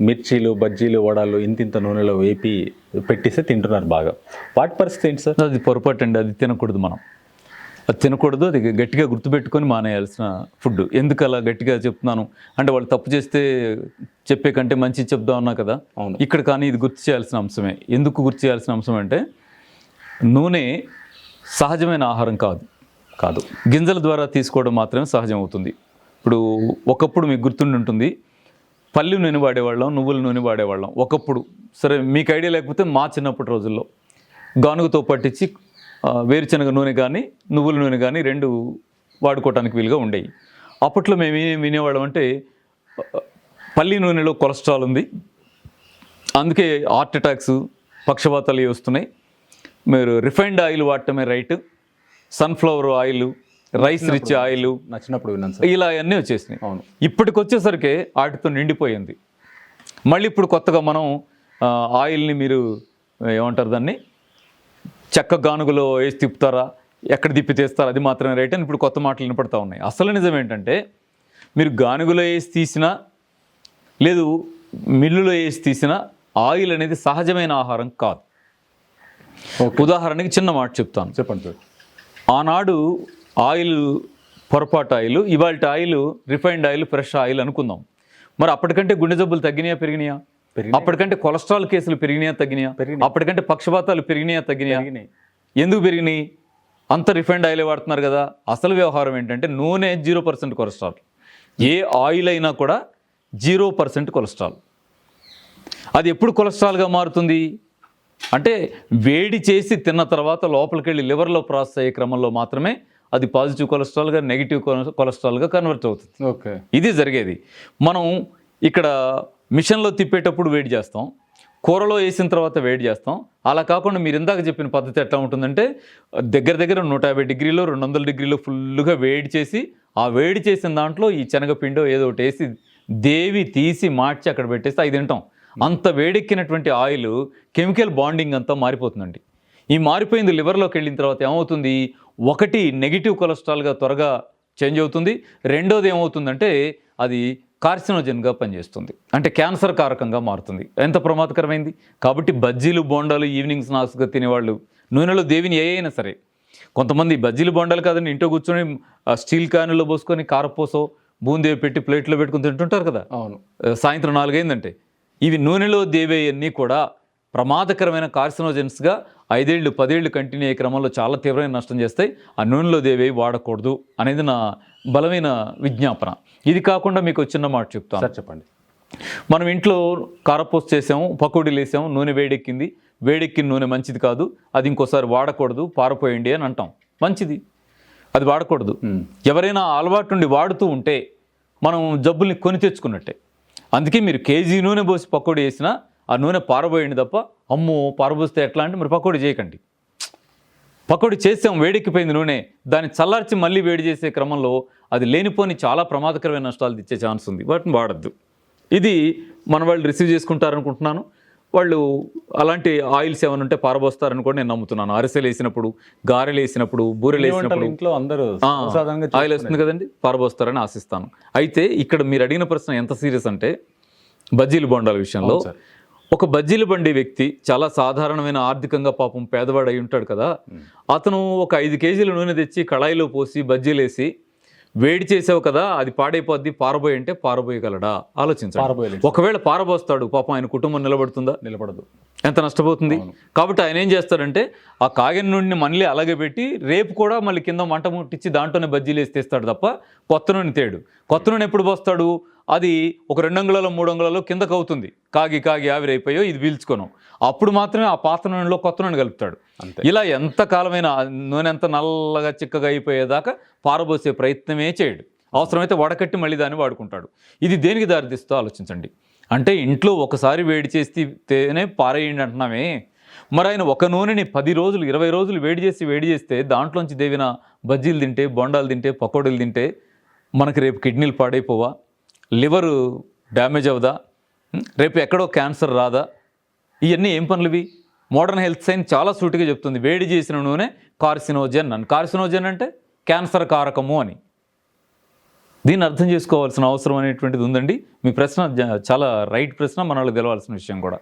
మిర్చీలు బజ్జీలు వడాలు ఇంత ఇంత నూనెలో వేపి పెట్టిస్తే తింటున్నారు బాగా. వాటి పరిస్థితి ఏంటి సార్? అది పొరపాటు అండి అది తినకూడదు మనం. అది తినకూడదు అది గట్టిగా గుర్తుపెట్టుకొని మానేయాల్సిన ఫుడ్. ఎందుకు అలా గట్టిగా చెప్తున్నాను? అంటే వాళ్ళు తప్పు చేస్తే చెప్పే కంటే మంచి చెప్దాం అన్నా కదా? అవును. ఇక్కడ కానీ ఇది గుర్తు చేయాల్సిన అంశమే. ఎందుకు గుర్తు చేయాల్సిన అంశం అంటే నూనె సహజమైన ఆహారం కాదు. కాదు. గింజల ద్వారా తీసుకోవడం మాత్రమే సహజం అవుతుంది ఇప్పుడు ఒకప్పుడు మీకు గుర్తుండి ఉంటుంది పల్లి నూనె వాడేవాళ్ళం నువ్వుల నూనె వాడేవాళ్ళం ఒకప్పుడు. సరే మీకు ఐడియా లేకపోతే మా చిన్నప్పటి రోజుల్లో. గానుగతో పట్టించి వేరుశనగ నూనె కానీ నువ్వుల నూనె కానీ రెండు వాడుకోవటానికి వీలుగా ఉండేవి అప్పట్లో మేము ఏం వినేవాళ్ళం అంటే పల్లి నూనెలో కొలెస్ట్రాల్ ఉంది. అందుకే హార్ట్ అటాక్స్ పక్షపాతాలు వస్తున్నాయి. మీరు refined oil వాడటమే right. Sunflower oil rice rich oil నచ్చినప్పుడు విన్నాను ఇలా అన్నీ వచ్చేసినాయి. అవును. ఇప్పటికి వచ్చేసరికి వాటితో నిండిపోయింది. మళ్ళీ ఇప్పుడు కొత్తగా మనం ఆయిల్ని మీరు ఏమంటారు దాన్ని? చెక్క గానుగలో వేసి తిప్పుతారా? ఎక్కడ తిప్పి తీస్తారా? అది మాత్రమే రైట్ అని ఇప్పుడు కొత్త మాటలు వినపడతా ఉన్నాయి. అసలు నిజం ఏంటంటే మీరు గానుగలో వేసి తీసినా లేదు మిల్లులో వేసి తీసిన ఆయిల్ అనేది సహజమైన ఆహారం కాదు. ఉదాహరణకి చిన్న మాట చెప్తాను. చెప్పండి సార్. ఆనాడు ఆయిల్ పొరపాటు ఆయిల్ ఇవాళ oil refined oil fresh oil అనుకుందాం. మరి అప్పటికంటే గుండె జబ్బులు తగ్గినాయా పెరిగినాయా. అప్పటికంటే కొలెస్ట్రాల్ కేసులు పెరిగినాయా తగ్గినాయా. అప్పటికంటే పక్షపాతాలు పెరిగినాయా తగ్గినాయా. ఎందుకు పెరిగినాయి? అంత రిఫైన్డ్ ఆయిల్ వాడుతున్నారు కదా. అసలు వ్యవహారం ఏంటంటే నూనె జీరో పర్సెంట్ కొలెస్ట్రాల్. ఏ ఆయిల్ అయినా కూడా జీరో పర్సెంట్ కొలెస్ట్రాల్. అది ఎప్పుడు కొలెస్ట్రాల్గా మారుతుంది? అంటే వేడి చేసి తిన్న తర్వాత లోపలికి వెళ్ళి లివర్లో ప్రాసెస్ అయ్యే క్రమంలో మాత్రమే అది పాజిటివ్ కొలెస్ట్రాల్గా నెగిటివ్ కొలెస్ట్రాల్గా కన్వర్ట్ అవుతుంది. ఓకే. ఇది జరిగేది. మనం ఇక్కడ మిషన్లో తిప్పేటప్పుడు వేడి చేస్తాం. కూరలో వేసిన తర్వాత వేడి చేస్తాం. అలా కాకుండా మీరు ఇందాక చెప్పిన పద్ధతి ఎట్లా ఉంటుందంటే దగ్గర దగ్గర నూట యాభై డిగ్రీలో రెండు వందల డిగ్రీలో ఫుల్గా వేడి చేసి ఆ వేడి చేసిన దాంట్లో ఈ శనగపిండో ఏదో ఒకటి వేసి దేవి తీసి మార్చి అక్కడ పెట్టేసి అది తింటాం. అంత వేడెక్కినటువంటి ఆయిల్ కెమికల్ బాండింగ్ అంతా మారిపోతుందండి. ఈ మారిపోయింది లివర్లోకి వెళ్ళిన తర్వాత ఏమవుతుంది? ఒకటి నెగిటివ్ కొలెస్ట్రాల్గా త్వరగా చేంజ్ అవుతుంది. రెండోది ఏమవుతుందంటే అది కార్సినోజన్గా పనిచేస్తుంది. అంటే క్యాన్సర్ కారకంగా మారుతుంది. ఎంత ప్రమాదకరమైంది? కాబట్టి బజ్జీలు బోండాలు ఈవినింగ్ స్నాక్స్గా తినేవాళ్ళు నూనెలో దేవిని ఏ అయినా సరే. కొంతమంది బజ్జీలు బొండాలు కాదని ఇంట్లో కూర్చొని స్టీల్ క్యానుల్లో పోసుకొని కారపోసో బూందే పెట్టి ప్లేట్లో పెట్టుకుని తింటుంటారు కదా? అవును. సాయంత్రం నాలుగైందంటే. ఇవి నూనెలో దేవేయన్నీ కూడా ప్రమాదకరమైన కార్సినోజెన్స్గా ఐదేళ్ళు పదేళ్ళు కంటిన్యూ అయ్యే క్రమంలో చాలా తీవ్రమైన నష్టం చేస్తాయి. ఆ నూనెలో దేవేవి వాడకూడదు అనేది నా బలమైన విజ్ఞాపన. ఇది కాకుండా మీకు చిన్న మాట చెప్తాను. సార్ చెప్పండి. మనం ఇంట్లో కారపూస చేసాము పకోడీలు వేసాము నూనె వేడెక్కింది. వేడెక్కిన నూనె మంచిది కాదు. అది ఇంకోసారి వాడకూడదు పారపోయండి అని అంటాం. మంచిది. అది వాడకూడదు. ఎవరైనా అలవాటు నుండి వాడుతూ ఉంటే మనం జబ్బుల్ని కొని తెచ్చుకున్నట్టే. అందుకే మీరు కేజీ నూనె పోసి పకోడీ వేసినా ఆ నూనె పారబోయండి తప్ప అమ్మో పారబోస్తే ఎట్లా అంటే మీరు పకోడీ చేయకండి. పకోడీ చేసాం వేడెక్కిపోయింది నూనె. దాన్ని చల్లార్చి మళ్ళీ వేడి చేసే క్రమంలో అది లేనిపోని చాలా ప్రమాదకరమైన నష్టాలు తెచ్చే ఛాన్స్ ఉంది. వాటిని వాడద్దు. ఇది మన వాళ్ళు రిసీవ్ చేసుకుంటారనుకుంటున్నాను. వాళ్ళు అలాంటి ఆయిల్స్ ఏమైనా ఉంటే పారబోస్తారని కూడా నేను నమ్ముతున్నాను. అరిసెలు వేసినప్పుడు గారెలు వేసినప్పుడు బూరెలు వేసినప్పుడు. ఇంట్లో అందరూ ఆయిల్ వస్తుంది కదండి పారబోస్తారని ఆశిస్తాను. అయితే ఇక్కడ మీరు అడిగిన ప్రశ్న ఎంత సీరియస్ అంటే బజ్జీలు బొండాల విషయంలో. ఒక బజ్జీలు బండి వ్యక్తి చాలా సాధారణమైన ఆర్థికంగా పాపం పేదవాడు అయి ఉంటాడు కదా. అతను ఒక ఐదు కేజీల నూనె తెచ్చి కళాయిలో పోసి బజ్జీలు వేసి వేడి చేసావు కదా అది పాడైపోద్ది పారబోయి అంటే పారబోయగలడా? పారబోయలేడు. ఒకవేళ పారబోస్తాడు పాపం ఆయన కుటుంబం నిలబడుతుందా? నిలబడదు. ఎంత నష్టపోతుంది? కాబట్టి ఆయన ఏం చేస్తాడంటే ఆ కాగిన నుండి మళ్ళీ అలాగే పెట్టి రేపు కూడా మళ్ళీ కింద మంట ముట్టించి దాంట్లోనే బజ్జీలు వేసి తెస్తాడు తప్ప కొత్త నూనె తేడు. కొత్త నూనె ఎప్పుడు పోస్తాడు? అది ఒక రెండు అంగుళాలు మూడు అంగుళాలు కిందకు అవుతుంది. కాగి కాగి ఆవిరైపోయో ఇది పీల్చుకోను. అప్పుడు మాత్రమే ఆ పాత నూనెలో కొత్త నూనె కలుపుతాడు. అంతే. ఇలా ఎంత కాలమైన నూనె ఎంత నల్లగా చిక్కగా అయిపోయేదాకా పారబోసే ప్రయత్నమే చేయడు. అవసరమైతే వడకట్టి మళ్ళీ దాన్ని వాడుకుంటాడు. ఇది దేనికి దారితీస్తో ఆలోచించండి. అంటే ఇంట్లో ఒకసారి వేడి చేసి తేనే పారేయండి అంటున్నామే. మరి ఆయన ఒక నూనెని పది రోజులు ఇరవై రోజులు వేడి చేసి వేడి చేస్తే దాంట్లోంచి దేవిన బజ్జీలు తింటే బొండాలు తింటే పకోడీలు తింటే మనకి రేపు కిడ్నీలు పాడైపోవా? Liver damage అవుదా? రేపు ఎక్కడో క్యాన్సర్ రాదా? ఇవన్నీ ఏం పనులువి? మోడర్న్ హెల్త్ సైన్స్ చాలా సూటిగా చెప్తుంది. వేడి చేసిన నూనె కార్సినోజన్ అని కార్సినోజన్ అంటే క్యాన్సర్ కారకము అని. దీన్ని అర్థం చేసుకోవాల్సిన అవసరం అనేటువంటిది ఉందండి. మీ ప్రశ్న చాలా రైట్ ప్రశ్న మన వాళ్ళకి తెలవాల్సిన విషయం కూడా.